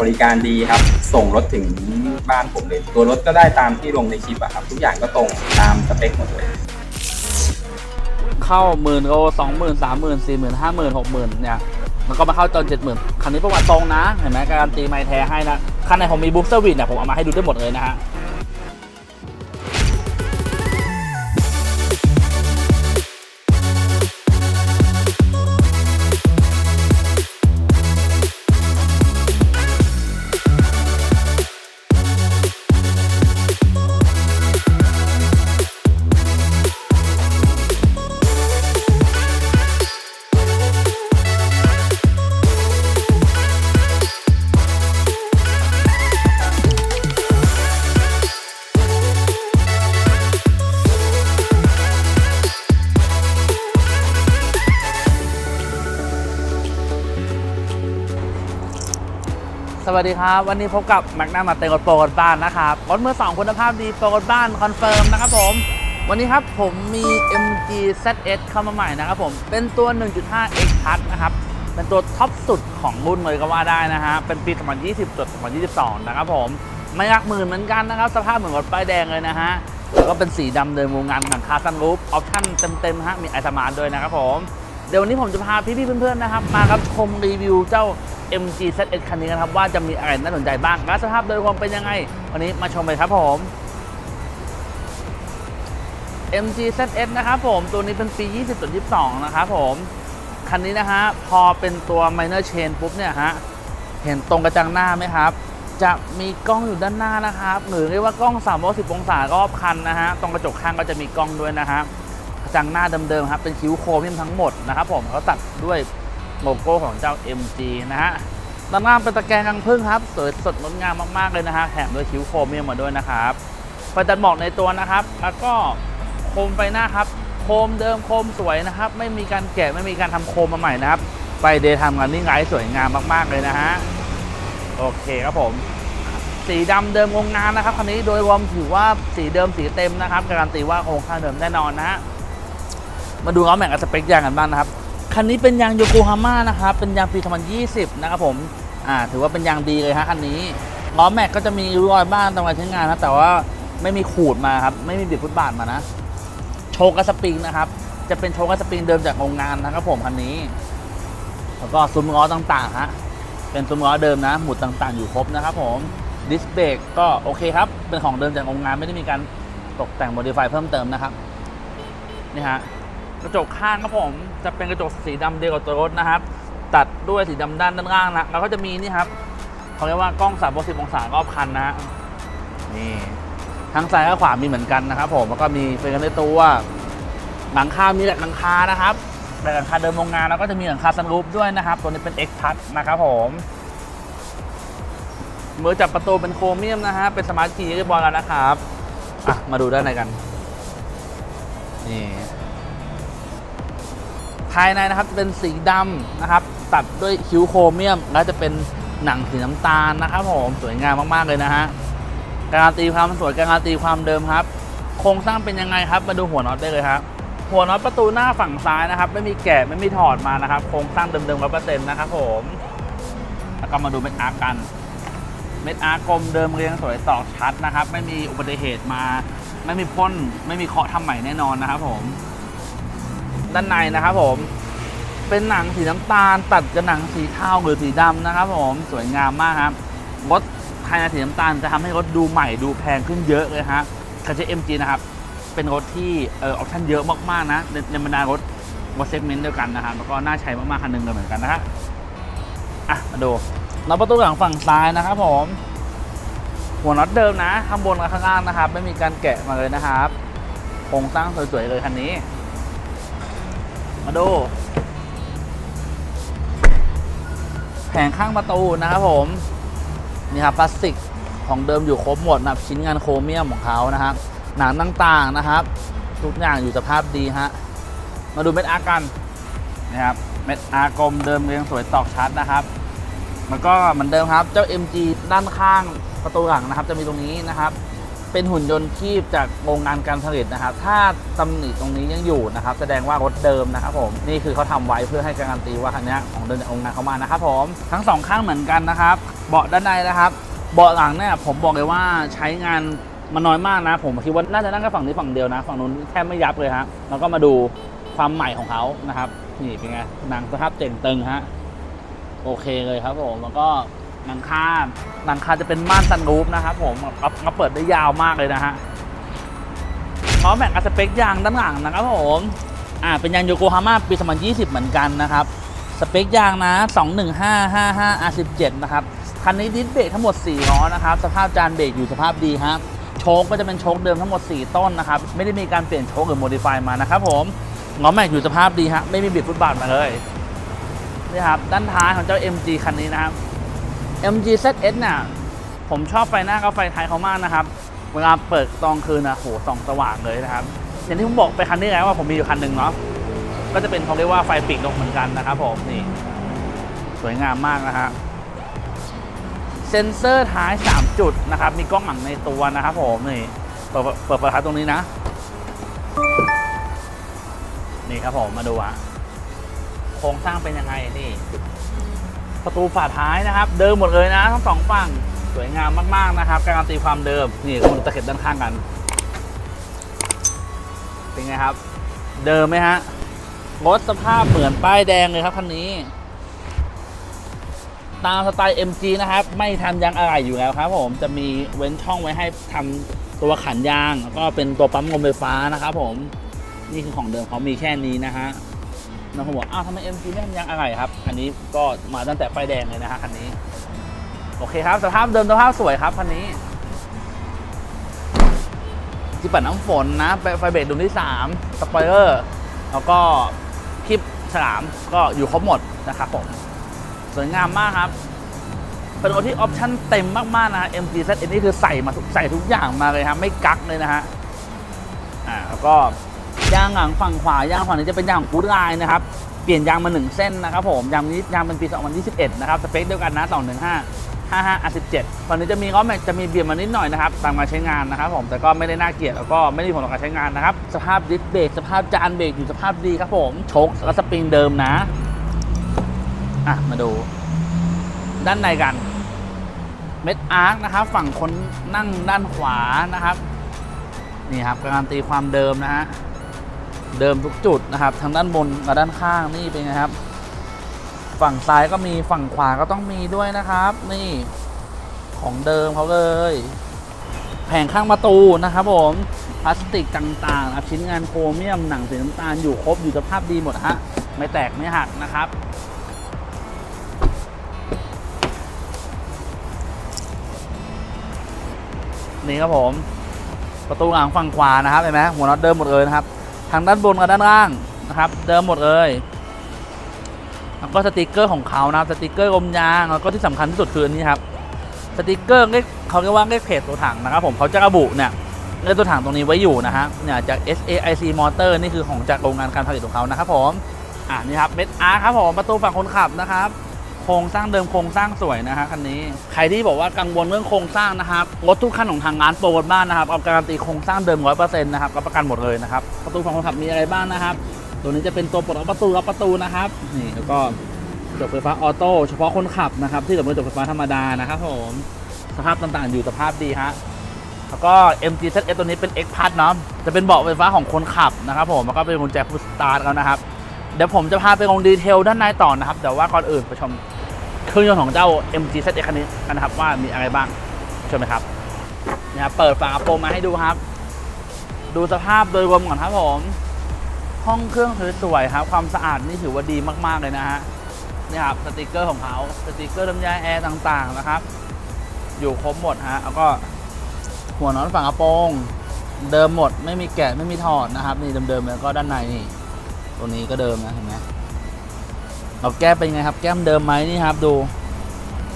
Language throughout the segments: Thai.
บริการดีครับ ส่งรถถึงบ้านผมเลย ตัวรถก็ได้ตามที่ลงในคลิปอะครับ ทุกอย่างก็ตรงตามสเปคหมดเลย เข้าหมื่นโลสองหมื่นสามหมื่นสี่หมื่นห้าหมื่นหกหมื่นเนี่ยมันก็มาเข้าจนเจ็ดหมื่นคันนี้ประวัติตรงนะ เห็นไหมการันตีไม้แท้ให้นะ คันไหนผมมีบุ๊กเซอร์วิสเนี่ยผมเอามาให้ดูได้หมดเลยนะฮะ วัสดีครับ วันนี้พบกับแม็กนามาเตงรถโปรกันบ้านนะครับรถมือสองคุณภาพดีโปรกันบ้านคอนเฟิร์มนะครับผม วันนี้ครับผมมี MG ZS เข้ามาใหม่นะครับผม เป็นตัว 1.5 X Plus นะครับ เป็นตัวท็อปสุดของรุ่นเลยก็ว่าได้นะฮะ เป็นปี 2020จด2022 นะครับผม ไม่ยักหมื่นเหมือนกันนะครับ สภาพเหมือนรถป้ายแดงเลยนะฮะ แล้วก็เป็นสีดำเดิมวงงานหลังคาซันรูฟออปชั่นเต็มๆฮะ มีไอสมาร์ทด้วยนะครับผม เดี๋ยววันนี้ผมจะพาพี่ๆเพื่อนๆนะครับ มาครับชมรีวิวเจ้า MG ZS คันนี้กันครับว่าจะมีอะไรน่าสนใจบ้างและสภาพโดยรวมเป็นยังไง วันนี้มาชมเลยครับผม MG ZS นะครับผมตัวนี้เป็นปี 2022 นะครับผมคันนี้นะฮะพอเป็นตัว minor chain ปุ๊บเนี่ยฮะเห็นตรงกระจังหน้าไหมครับ จะมีกล้องอยู่ด้านหน้านะครับหรือเรียกว่ากล้อง 360 องศารอบคันนะฮะตรงกระจกข้างก็จะมีกล้องด้วยนะฮะกระจังหน้าเดิมๆครับเป็นคิ้วโครเมียมทั้งหมดนะครับผมเขาตัดด้วย โลโก้ของเจ้า MG นะฮะด้านล่างเป็นตะแกรงกังพึ่งครับสวยสดงดงามมากๆเลยนะฮะแถมด้วยคิ้วโครเมียมมาด้วยนะครับไฟตัดหมอกในตัวนะครับ แล้วก็โคมไฟหน้าครับ โคมเดิมโคมสวยนะครับ ไม่มีการแกะไม่มีการทำโคมมาใหม่นะครับไฟเดย์ทำกันนี่ไงสวยงามมากๆเลยนะฮะโอเคครับผม สีดำเดิมโรงงานนะครับคันนี้โดยรวมถือว่าสีเดิมสีเต็มนะครับการันตีว่าโครงข้างเดิมแน่นอนนะฮะมาดูล้อแม็กกับสเปคยางกันบ้างนะครับ คันนี้เป็นยางโยโกฮาม่านะครับเป็นยางปี 2020 นะครับผมอ่าถือว่าเป็นยางดีเลยฮะคันนี้ล้อแม็กก็จะมีริ้อยบ้างตามการใช้งานนะแต่ว่าไม่มีขูดมาครับไม่มีบิดฟุตบาทมานะ โชกสปริงนะครับ จะเป็นโชกสปริงเดิมจากโรงงานนะครับผมคันนี้ แล้วก็ซุ้มล้อต่างๆฮะเป็นซุ้มล้อเดิมนะหมุดต่างๆ อยู่ครบนะครับผมดิสเบรกก็โอเคครับ เป็นของเดิมจากโรงงานไม่ได้มีการตกแต่งโมดิฟายเพิ่มเติมนะครับนี่ฮะ กระจกข้างครับผมจะเป็นกระจกสีดำเดียวกับตัวรถนะครับ ตัดด้วยสีดำด้านด้านล่างนะแล้วก็จะมีนี่ครับเขาเรียกว่ากล้อง360องศารอบคันนะนี่ทั้งซ้ายและขวามีเหมือนกันนะครับ ผมแล้วก็มีเฟรนในตัวหลังคา มีแหลกหลังคานะครับแหลกหลังคาเดิมโรงงานแล้วก็จะมีหลังคาซันรูฟด้วยนะครับ ตัวนี้เป็น X Plus นะครับผมมือจับประตูเป็นโครเมียมนะฮะ เป็นสมาร์ทคีย์เรียบร้อยแล้วนะครับ อะ มาดูด้านในกัน นี่ ภายในนะครับจะเป็นสีดำนะครับ ตัดด้วยคิ้วโครเมียม แล้วจะเป็นหนังสีน้ำตาลนะครับผมสวยงามมากๆเลยนะฮะการันตีความสวยการันตีความเดิมครับ โครงสร้างเป็นยังไงครับ มาดูหัวน็อตได้เลยครับหัวน็อตประตูหน้าฝั่งซ้ายนะครับ ไม่มีแกะไม่มีถอดมานะครับ โครงสร้างเดิมๆร้อยเปอร์เซ็นต์นะครับผมแล้วก็มาดูเม็ดอาร์กัน เม็ดอาร์กลมเดิมเรียงสวยตอกชัดนะครับ ไม่มีอุบัติเหตุมา ไม่มีพ่นไม่มีเคาะทำใหม่แน่นอนนะครับผม ด้านในนะครับผม เป็นหนังสีน้ำตาลตัดกับหนังสีเทาหรือสีดำนะครับผมสวยงามมากครับรถภายในสีน้ำตาลจะทำให้รถดูใหม่ดูแพงขึ้นเยอะเลยฮะคันเอ็มจีนะครับ เป็นรถที่เออออปชั่นเยอะมากๆนะในบรรดารถรถเซกเมนต์เดียวกันนะครับแล้วก็น่าใช้มากๆคันหนึ่งเลยเหมือนกันนะฮะอะมาดูน็อตประตูหลังฝั่งซ้ายนะครับผมหัวน็อตเดิมนะ ข้างบนกับข้างล่างนะครับ ไม่มีการแกะมาเลยนะครับโครงสร้างสวยๆเลยคันนี้ มาดูแผงข้างประตูนะครับผมนี่ครับพลาสติกของเดิมอยู่ครบหมดนะครับชิ้นงานโครเมียมของเขานะครับหนังต่างๆนะครับ ทุกอย่างอยู่สภาพดีฮะมาดูเม็ดอาร์กันนะครับเม็ดอาร์กลมเดิมเรียงสวยตอกชัดนะครับมันก็เหมือนเดิมครับเจ้า MG ด้านข้างประตูหลังนะครับ จะมีตรงนี้นะครับ เป็นหุ่นยนต์คีบจากโรงงานการผลิตนะครับ ถ้าตำหนิตรงนี้ยังอยู่นะครับ แสดงว่ารถเดิมนะครับผม นี่คือเขาทำไว้เพื่อให้การันตีว่าคันนี้ของเดิมจากโรงงานเขามานะครับผม ทั้งสองข้างเหมือนกันนะครับ เบาะด้านในนะครับ เบาะหลังเนี่ยผมบอกเลยว่าใช้งานมันน้อยมากนะ ผมคิดว่าน่าจะนั่งแค่ฝั่งนี้ฝั่งเดียวนะ ฝั่งนู้นแทบไม่ยับเลยฮะ แล้วก็มาดูความใหม่ของเขานะครับ นี่เป็นไงหนังสภาพเต่งตึงฮะ โอเคเลยครับผม แล้วก็ หลังคาหลังคาจะเป็นม่านซันรูฟนะครับผมก็ก็เปิดได้ยาวมากเลยนะฮะพร้อมแม็กกับสเปคยางด้านหลังนะครับผมอ่าเป็นยางโยโกฮาม่าปี2020 เหมือนกันนะครับ สเปคยางนะ 21555 R17 นะครับ คันนี้ดิสเบรกทั้งหมด 4 ล้อนะครับ สภาพจานเบรกอยู่สภาพดีครับโชคก็จะเป็นโชคเดิมทั้งหมด 4 ต้นนะครับ ไม่ได้มีการเปลี่ยนโชคหรือโมดิฟายมานะครับผมล้อแม็กอยู่สภาพดีฮะไม่มีบิดฟุตบาทมาเลยนี่ครับด้านท้ายของเจ้า MG คันนี้นะครับ MG ZS น่ะผมชอบไฟหน้ากับไฟท้ายเขามากนะครับ เวลาเปิดตอนคืนนะโหส่องสว่างเลยนะครับ อย่างที่ผมบอกไปคันนี้แล้วว่าผมมีอยู่คันหนึ่งเนาะก็จะเป็นเขาเรียกว่าไฟปีกนกเหมือนกันนะครับผมนี่ สวยงามมากนะฮะเซ็นเซอร์ท้าย 3 จุดนะครับ มีกล้องหลังในตัวนะครับผมนี่เปิดเปิดปิดท้ายตรงนี้นะ นี่ครับผมมาดูอะโครงสร้างเป็นยังไงนี่ ประตูฝาท้ายนะครับ เดิมหมดเลยนะทั้งสองฝั่งสวยงามมากๆนะครับ การันตีความเดิมนี่มาดูตะเข็บด้านข้างกัน เป็นไงครับ เดิมไหมฮะรถสภาพเหมือนป้ายแดงเลยครับคันนี้ ตามสไตล์ MG นะครับ ไม่ทำยางอะไหล่อยู่แล้วครับ ผมจะมีเว้นช่องไว้ให้ทำตัวขันยางแล้วก็เป็นตัวปั๊มลมไฟฟ้านะครับ ผมนี่คือของเดิมเขามีแค่นี้นะฮะ น้องผมบอกอ้าวทำไม MG ไม่ทำยางอะไหล่ครับ อันนี้ก็มาตั้งแต่ป้ายแดงเลยนะฮะคันนี้ โอเคครับ สภาพเดิมสภาพสวยครับคันนี้ที่ปัดน้ำฝนนะไฟเบรกดวงที่ 3 สปอยเลอร์ แล้วก็คลิปฉลามก็อยู่ครบหมดนะครับผม สวยงามมากครับ เป็นรถที่ออปชั่นเต็มมาก ๆ นะ MGZ อันนี้คือใส่มาทุกใส่ทุกอย่างมาเลยครับไม่กักเลยนะฮะ อ่าแล้วก็ ยางหลังฝั่งขวายางฝั่งนี้จะเป็นยางของกูดไลน์นะครับเปลี่ยนยางมาหนึ่งเส้นนะครับผมยางนี้ยางเป็นปี 2021 นะครับสเปคเดียวกันนะ215 55 R17 ฝั่งนี้จะมีล้อแม็จะมีเบียดมานิดหน่อยนะครับตามการใช้งานนะครับผมแต่ก็ไม่ได้น่าเกลียดแล้วก็ไม่ได้ผลต่อการใช้งานนะครับสภาพดิสเบรกสภาพจานเบรกอยู่สภาพดีครับผมชคและสปริงเดิมนะอะมาดู ด้านในกันเม็ดอาร์คนะครับฝั่งคนนั่งด้านขวานะครับ นี่ครับการันตีความเดิมนะฮะ เดิมทุกจุดนะครับทั้งด้านบนกับด้านข้างนี่เป็นไงครับ ฝั่งซ้ายก็มีฝั่งขวาก็ต้องมีด้วยนะครับ นี่ของเดิมเขาเลย แผงข้างประตูนะครับผมพลาสติกต่างๆนะชิ้นงานโครเมียมหนังสีน้ำตาลอยู่ครบอยู่สภาพดีหมดฮะไม่แตกไม่หักนะครับนี่ครับผม ประตูหลังฝั่งขวานะครับเห็นไหมหัวน็อตเดิมหมดเลยนะครับ ทางด้านบนกับด้านล่างนะครับ เดิมหมดเลยแล้วก็สติกเกอร์ของเขานะครับสติกเกอร์ลมยางแล้วก็ที่สำคัญที่สุดคืออันนี้ครับสติกเกอร์เลขเขาเรียกว่าเลขเพจตัวถังนะครับผมเขาจะระบุเนี่ยเลขตัวถังตรงนี้ไว้อยู่นะฮะเนี่ยจาก SAIC Motor นี่คือของจากโรงงานการผลิตของเขานะครับผมอ่านี่ครับเม็ดอาร์ครับผมประตูฝั่งคนขับนะครับ โครงสร้างเดิมโครงสร้างสวยนะฮะคันนี้ ใครที่บอกว่ากังวลเรื่องโครงสร้างนะครับรถทุกคันของทางร้านโปรรถบ้านนะครับเอาการันตีโครงสร้างเดิมร้อยเปอร์เซ็นต์นะครับรับประกันหมดเลยนะครับประตูฝั่งคนขับมีอะไรบ้างนะครับ ตัวนี้จะเป็นตัวปลดล็อกประตูล็อกประตูนะครับนี่แล้วก็กระจกไฟฟ้าออโต้เฉพาะคนขับนะครับที่เหลือเป็นกระจกไฟฟ้าธรรมดานะครับผมสภาพต่างๆ อยู่สภาพดีฮะแล้วก็ MG ZS ตัวนี้เป็น X Plus เนาะจะเป็นเบาะไฟฟ้าของคนขับนะครับผมแล้วก็เป็นกุญแจพุชสตาร์ทแล้วนะครับเดี๋ยวผมจะพาไปลงดีเทลด้านในต่อนะครับแต่ว่าก่อนอื่นไปชม เครื่องยนต์ของเจ้า MG Z คันนี้กันนะครับว่ามีอะไรบ้างใช่ไหมครับเนี่ยครับเปิดฝากระโปรงมาให้ดูครับ ดูสภาพโดยรวมก่อนครับผม ห้องเครื่องสวยๆครับ ความสะอาดนี่ถือว่าดีมากๆเลยนะฮะนี่ครับสติกเกอร์ของเขาสติกเกอร์น้ำยาแอร์ต่างๆนะครับ อยู่ครบหมดฮะแล้วก็หัวนอตฝั่งกระโปรงเดิมหมดไม่มีแกะไม่มีถอดนะครับ นี่เดิมๆแล้วก็ด้านในนี่ตัวนี้ก็เดิมนะเห็นไหม เราแก้มเป็นไงครับ แก้มเดิมไหมนี่ครับ ดู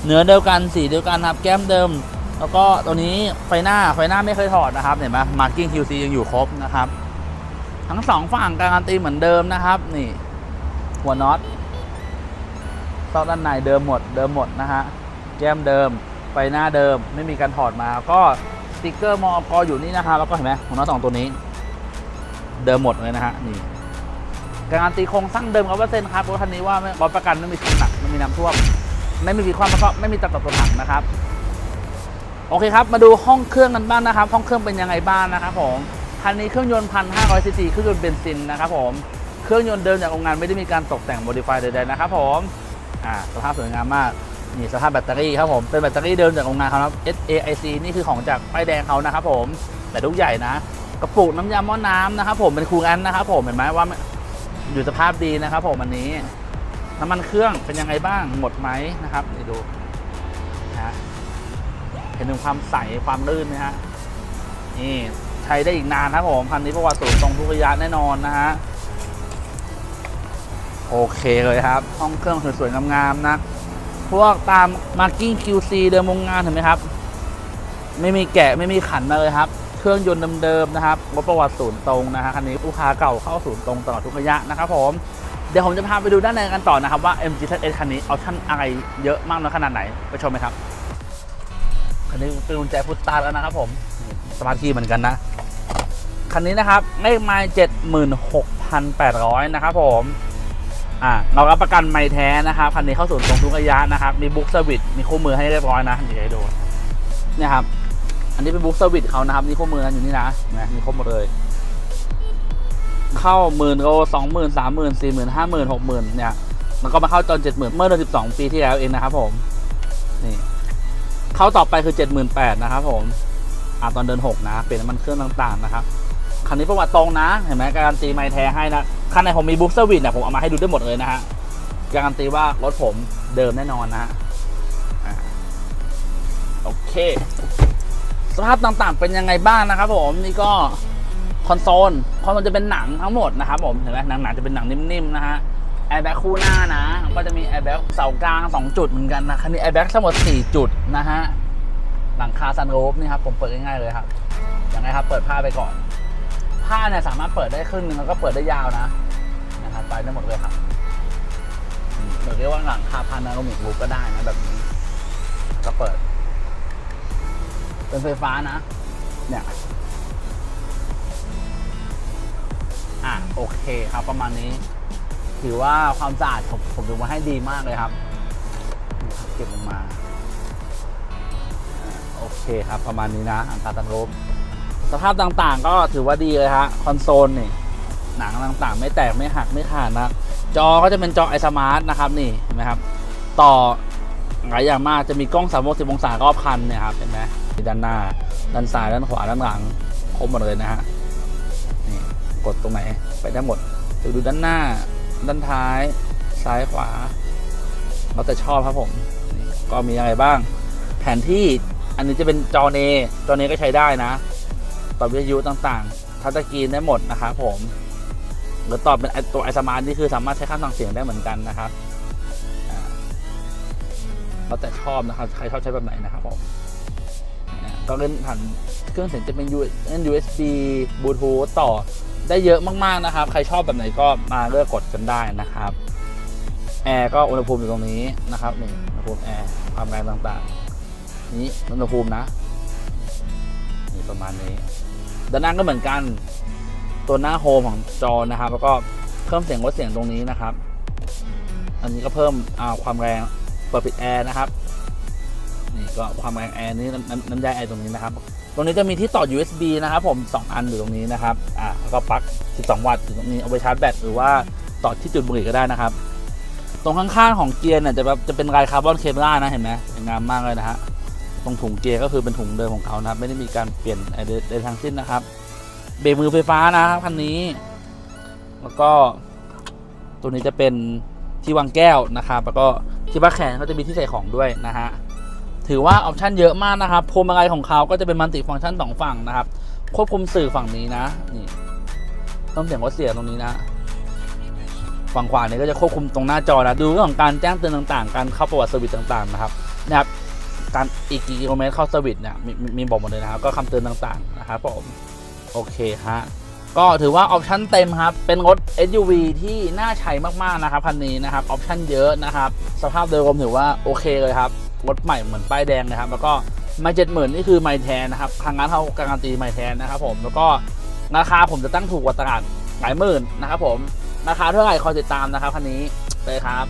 เนื้อเดียวกันสีเดียวกันครับแก้มเดิม แล้วก็ตัวนี้ไฟหน้าไฟหน้าไม่เคยถอดนะครับเห็นไหมมาร์กิ้ง QC ยังอยู่ครบนะครับ ทั้งสองฝั่งการันตีเหมือนเดิมนะครับ นี่ หัวน็อตซอกด้านในเดิมหมดเดิมหมดนะฮะแก้มเดิมไฟหน้าเดิมไม่มีการถอดมา ก็สติกเกอร์มอกอยู่นี่นะครับแล้วก็เห็นไหมของน้องสองตัวนี้ เดิมหมดเลยนะฮะนี่ การันตีโครงสร้างเดิมร้อยเปอร์เซ็นต์ครับรถคันนี้ว่าไม่รับประกันไม่มีชนหนักไม่มีน้ำท่วม ไม่มีความแล้วก็ไม่มีตัดต่อตัวหนักนะครับ โอเคครับ มาดูห้องเครื่องกันบ้างนะครับ ห้องเครื่องเป็นยังไงบ้างนะครับผมคันนี้เครื่องยนต์พันห้าร้อยซีซีเครื่องยนต์เบนซินนะครับผมเครื่องยนต์เดิมจากโรงงานไม่ได้มีการตกแต่งโมดิฟายใดๆนะครับผมอ่าสภาพสวยงามมากนี่สภาพแบตเตอรี่ครับผมเป็นแบตเตอรี่เดิมจากโรงงานเขาครับ SAIC นี่คือของจากป้ายแดงเขานะครับผมแต่ลูกใหญ่นะ กระปุกน้ำยาหม้อน้ำนะครับผมเป็นคูลันนะครับผมเห็นไหมว่า อยู่สภาพดีนะครับผมอันนี้น้ำมันเครื่องเป็นยังไงบ้างหมดไหมนะครับนี่ดูนะเห็นถึงความใสความลื่นไหมฮะนี่ใช้ได้อีกนานครับผมคันนี้ประวัติสูตรตรงทุกระยะแน่นอนนะฮะโอเคเลยครับ ห้องเครื่องสวยๆงามๆนะ พวกตาม Marking QC เดิมโรงงานเห็นไหมครับ ไม่มีแกะไม่มีขันมาเลยครับ เครื่องยนต์เดิมๆนะครับรถประวัติศูนย์ตรงนะฮะคันนี้ลูกค้าเก่าเข้าศูนย์ตรงตลอดทุกระยะนะครับผมเดี๋ยวผมจะพาไปดูด้านในกันต่อนะครับว่า MG ZS คันนี้ออปชั่นอะไรเยอะมากน้อยขนาดไหนไปชมไหมครับคันนี้เป็นกุญแจพุทตาร์แล้วนะครับผมสมาร์ทคีย์เหมือนกันนะคันนี้นะครับเลขไมล์เจ็ดหมื่นหกพันแปดร้อยนะครับผมอ่าเรารับประกันไม้แท้นะครับคันนี้เข้าศูนย์ตรงทุกระยะนะครับมีบุ๊กสวิตมีคู่มือให้เรียบร้อยนะเดี๋ยวให้ดูเนี่ยครับ อันนี้เป็นบุ๊กสวิตเขานะครับนี่คู่มือนะอยู่นี่นะนะมีครบหมดเลย เข้าหมื่นโลสองหมื่นสามหมื่นสี่หมื่นห้าหมื่นหกหมื่นเนี่ยมันก็มาเข้าตอนเจ็ดหมื่นเมื่อเดือนสิบสองปีที่แล้วเองนะครับผมนี่เข้าต่อไปคือเจ็ดหมื่นแปดนะครับผมอ่าตอนเดือนหกนะเปลี่ยนน้ำมันเครื่องต่างๆนะครับคันนี้ประวัติตรงนะเห็นไหมการันตีไม้แท้ให้นะคันไหนผมมีบุ๊กเซอร์วิสเนี่ยผมเอามาให้ดูได้หมดเลยนะฮะการันตีว่ารถผมเดิมแน่นอนนะฮะอ่าโอเค สภาพต่างๆเป็นยังไงบ้างนะครับผมนี่ก็คอนโซลคอนโซลจะเป็นหนังทั้งหมดนะครับผมเห็นไหมหนังหนาจะเป็นหนังนิ่มๆนะฮะแอร์แบ็คคู่หน้านะ ก็จะมีแอร์แบ็คเสากลาง 2 จุดเหมือนกันนะคันนี้แอร์แบ็คทั้งหมด 4 จุดนะฮะหลังคาซันโรฟนี่ครับผมเปิดง่ายๆเลยครับอย่างไรครับเปิดผ้าไปก่อน ผ้าเนี่ยสามารถเปิดได้ครึ่งนึงแล้วก็เปิดได้ยาวนะนะครับไปได้หมดเลยครับอืมหรือเรียกว่าหลังคาพานาโรมิกรูฟก็ได้นะแบบนี้ ก็เปิด เป็นไฟฟ้านะ เนี่ย อะ โอเคครับประมาณนี้ ถือว่าความสะอาดผมผมดูมาให้ดีมากเลยครับ เก็บลงมาอโอเคครับประมาณนี้นะ อันตราตันลบสภาพต่างๆ ก็ถือว่าดีเลยฮะ คอนโซลนี่ หนังต่างๆ ไม่แตกไม่หักไม่ขาดนะ จอก็จะเป็นจอไอสมาร์ทนะครับนี่เห็นไหมครับ ต่อหลายอย่างมากจะมีกล้อง 3 6 0 องศารอบคันเนี่ยครับ เห็นไหม ด้านหน้า ด้านซ้ายด้านขวาด้านหลังครบหมดเลยนะฮะนี่กดตรงไหนไปได้หมดจะดูด้านหน้า ด้านท้ายซ้ายขวาเราแต่ชอบครับผมก็มีอะไรบ้าง แผนที่อันนี้จะเป็นจอเนจอเนก็ใช้ได้นะตอบวิทยุต่างๆทัชสกรีนได้หมดนะครับผมหรือตอบเป็นตัวไอสมาร์ทนี่คือสามารถใช้ข้ามสั่งเสียงได้เหมือนกันนะครับอ่าแล้วแต่ชอบนะครับ ใครชอบใช้แบบไหนนะครับผม ก็เล่นผ่านเครื่องเสียงจะเป็น U- เล่น USB บลูทูธต่อได้เยอะมากๆนะครับ ใครชอบแบบไหนก็มาเลือกกดกันได้นะครับ แอร์ก็อุณหภูมิอยู่ตรงนี้นะครับนี่อุณหภูมิแอร์ความแรงต่างๆ นี้อุณหภูมินะนี่ประมาณนี้ด้านล่าก็เหมือนกันตัวหน้าโฮมของจอนะครับ แล้วก็เพิ่มเสียงลดเสียงตรงนี้นะครับ อันนี้ก็เพิ่มความแรงเปิดปิดแอร์นะครับ นี่ก็ความแรงแอร์นี่น้ำน้ำน้ำยาแอร์ตรงนี้นะครับ ตรงนี้จะมีที่ต่อ USB นะครับผม 2 อันอยู่ตรงนี้นะครับ อ่าแล้วก็ปลั๊ก 12 วัตต์อยู่ตรงนี้เอาไปชาร์จแบตหรือว่าต่อที่จุดบุหรี่ก็ได้นะครับ ตรงข้างๆของเกียร์เนี่ยจะแบบจะเป็นลายคาร์บอนเคปล่านะเห็นไหมสวยงามมากเลยนะฮะ ตรงถุงเกียร์ก็คือเป็นถุงเดิมของเขานะครับ ไม่ได้มีการเปลี่ยนอะไรใดทั้งสิ้นนะครับ เบรกมือไฟฟ้านะครับคันนี้ แล้วก็ตัวนี้จะเป็นที่วางแก้วนะครับ แล้วก็ที่บักแขนก็จะมีที่ใส่ของด้วยนะฮะ ถือว่าออปชันเยอะมากนะครับพวงมาลัยของเขาก็จะเป็นมัลติฟังก์ชันสองฝั่งนะครับควบคุมสื่อฝั่งนี้นะนี่ต้องเสียงวัดเสียงตรงนี้นะฝั่งขวาเนี่ยก็จะควบคุมตรงหน้าจอนะดูเรื่องของการแจ้งเตือนต่างๆ การเข้าประวัติสวิตต่าง ๆ นะครับนะครับการอีกกี่กิโลเมตรเข้าสวิตเนี่ยมีมีมีบอกหมดเลยนะครับ ก็คำเตือนต่างๆนะครับผมโอเคฮะก็ถือว่าออปชั่นเต็มครับ เป็นรถ SUV ที่น่าใช้มากๆนะครับคันนี้นะครับออปชั่นเยอะนะครับ สภาพโดยรวมถือว่าโอเคเลยครับ รถใหม่เหมือนป้ายแดงนะครับ แล้วก็ไม่เจ็ดหมื่นนี่คือไม่แทนนะครับทางร้านเขาการันตีไม่แทนนะครับผมแล้วก็ราคาผมจะตั้งถูกกว่าตลาดหลายหมื่นนะครับผมราคาเท่าไหร่คอยติดตามนะครับคันนี้เลยครับ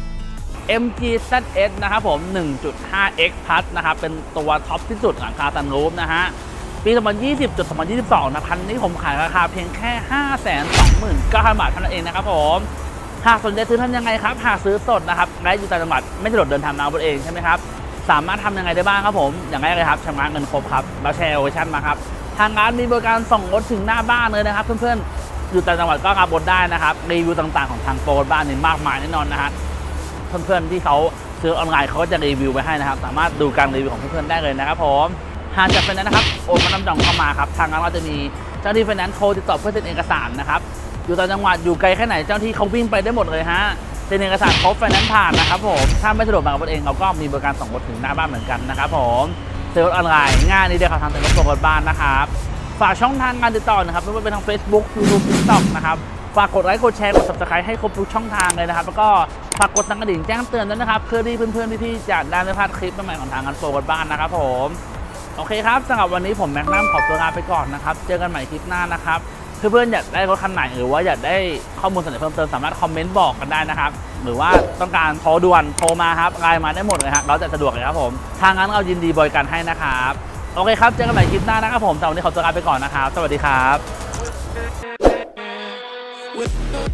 MG ZS นะครับผม 1.5X Plus นะครับ เป็นตัวท็อปที่สุดหลังคาซันรูฟนะฮะ ปี 2020จุด2022 นะคันนี้ผมขายราคาเพียงแค่ 529,000 บาทเท่านั้นเองนะครับผม หากสนใจซื้อทำยังไงครับ หากซื้อสดนะครับ และอยู่ต่างจังหวัดไม่สะดวกเดินทางมาเอาเองใช่ไหมครับ สามารถทำยังไงได้บ้างครับผม อย่างแรกเลยครับชำระเงินครบครับแล้วแชร์โอชั่นมาครับทางร้านมีบริการส่งรถถึงหน้าบ้านเลยนะครับ เพื่อนๆ อยู่ต่างจังหวัดก็รับรถได้นะครับรีวิวต่างๆของทางโปรบ้านนี่มากมายแน่นอนนะฮะเพื่อนๆที่เขาซื้อออนไลน์เขาก็จะรีวิวไว้ให้นะครับ สามารถดูการรีวิวของเพื่อนๆได้เลยนะครับผมหากจะเป็นนั้นนะครับโอนมานำจองเข้ามาครับทางร้านเราจะมีเจ้าหน้าที่ไฟแนนซ์โทรติดต่อเพื่อเซ็นเอกสารนะครับอยู่ต่างจังหวัดอยู่ไกลแค่ไหนเจ้าที่เขาวิ่งไปได้หมดเลยฮะ เซ็นเอกสารครบไฟแนนซ์ผ่านนะครับผม ถ้าไม่สะดวกมากับรถเองเราก็มีบริการส่งรถถึงหน้าบ้านเหมือนกันนะครับผมเซื้อรถออนไลน์ง่ายนิดเดียวครับทางเซ็นรถส่งรถบ้านนะครับ ฝากช่องทางการติดต่อนะครับไม่ว่าเป็นทาง Facebook YouTube TikTok นะครับฝากกดไลค์กดแชร์กด subscribe ให้ครบทุกช่องทางเลยนะครับ แล้วก็ฝากกดสั่นกระดิ่งแจ้งเตือนด้วยนะครับ เพื่อที่เพื่อนๆพี่ๆจะได้ไม่พลาดคลิปใหม่ๆของทางการโปรรถบ้านนะครับผม โอเคครับสำหรับวันนี้ผมแม็กนัมขอตัวลาไปก่อนนะครับ เจอกันใหม่คลิปหน้านะครับ เพื่อนๆอยากได้รถคันไหนหรือว่าอยากได้ข้อมูลสำคัญเพิ่มเติมสามารถคอมเมนต์บอกกันได้นะครับ หรือว่าต้องการโทรด่วนโทรมาครับไลน์มาได้หมดเลยครับเราจะสะดวกเลยครับผมทางนั้นเรายินดีบริการให้นะครับโอเคครับเจอกันใหม่คลิปหน้านะครับผมสำหรับวันนี้ขอตัวลาไปก่อนนะครับสวัสดีครั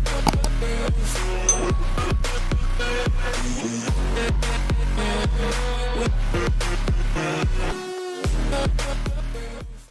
บ